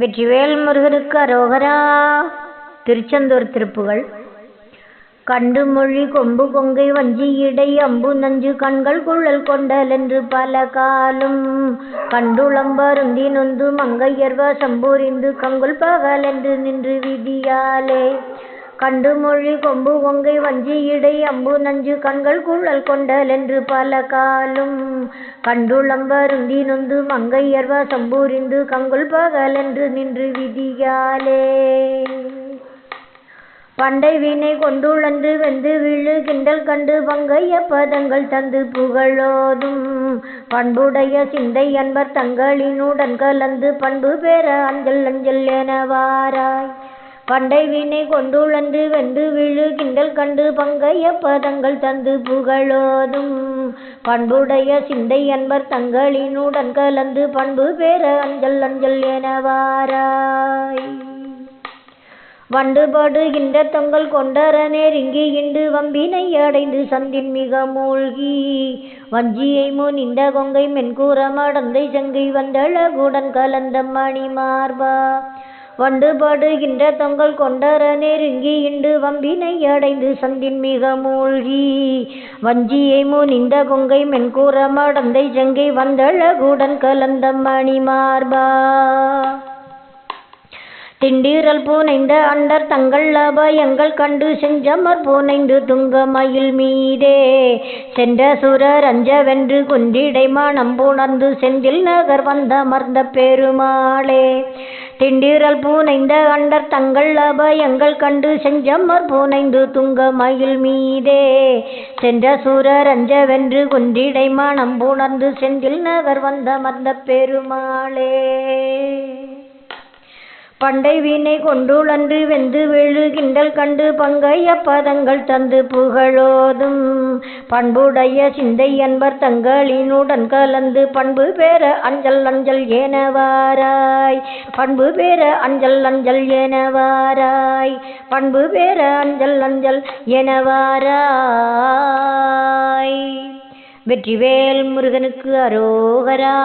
வெற்றிவேல் முருகனுக்கு அரோகரா. திருச்செந்தூர் திருப்புகள் கண்டு மொழி கொம்பு கொங்கை வஞ்சி இடை அம்பு நஞ்சு கண்கள் குழல் கொண்டல் என்று பல காலும். கண்டுளம்பருந்தி நொந்து மங்கையர்வ சம்பூரிந்து கங்குல் பகல் என்று நின்று விதியாலே கண்டு மொழி கொம்பு ஒங்கை வஞ்சி இடை அம்பு நஞ்சு கண்கள் குழல் கொண்டல் என்று பல காலும். கண்டுளம்பருந்தி நொந்து மங்கையர்வ சம்பூரிந்து கங்குல் பகல் என்று நின்று விதியாலே. பண்டை வீணை கொண்டுழன்று வெந்து விழு கிண்டல் கண்டு பங்கைய பதங்கள் தந்து புகழோதும். பண்புடைய சிந்தை அன்பர் தங்களினுடன் கலந்து பண்பு பெற அஞ்சல் அஞ்சல் எனவாராய் பண்டை வீணை கொண்டுழந்து வெந்து விழு கிண்டல் கண்டு பங்கைய பதங்கள் தந்து புகழோதும். பண்புடைய சிந்தை என்பர் தங்களினுடன் கலந்து பண்பு பேர அஞ்சல் அஞ்சல் எனவாராய் வண்டுபடுகின்ற தொங்கல் கொண்டர நெருங்கி இண்டு வம்பினை அடைந்து சந்தின் மிக மூழ்கி. வஞ்சியை முன் இந்த கொங்கை மென்கூற மடந்தை செங்கை வந்தழகுடன் கலந்த மணி மார்பா வண்டு பாடுகின்ற தொங்கல் கொண்டர நெருங்கி இண்டு வம்பினை அடைந்து சந்தின் மிக மூழ்கி. வஞ்சியை முனிந்த கொங்கை மென்கூற மடந்தை ஜங்கை வந்தழகுடன் கலந்த மணி மார்பா திண்டீரல் பூனைந்த அண்டர் தங்கள் அபயங்கள் கண்டு செஞ்சமர் பூனைந்து துங்க மயில் மீதே. சென்ற சுரர் அஞ்சவென்று குன்றிடை மனம் புணர்ந்து செந்தில் நகர் வந்த மர்ந்த பெருமாளே. திண்டீரல் பூனைந்த அண்டர் தங்கள் அபயங்கள் கண்டு செஞ்சம்மர் பூனைந்து துங்க மயில் மீதே. சென்ற சூரர் அஞ்சவென்று குன்றிடை மனம் புணர்ந்து செந்தில் நகர் வந்த மந்த பெருமாளே. பண்டை வீணை கொண்டுளன்று வெந்து விழுகின்றல் கண்டு பங்கைய பதங்கள் தந்து புகழோதும். பண்புடைய சிந்தை என்பர் தங்களினுடன் கலந்து பண்பு பேர அஞ்சல் அஞ்சல் ஏனவாராய். பண்பு பேர அஞ்சல் அஞ்சல் ஏனவாராய். பண்பு பேர அஞ்சல் அஞ்சல் எனவாராய் வெற்றிவேல் முருகனுக்கு அரோகரா.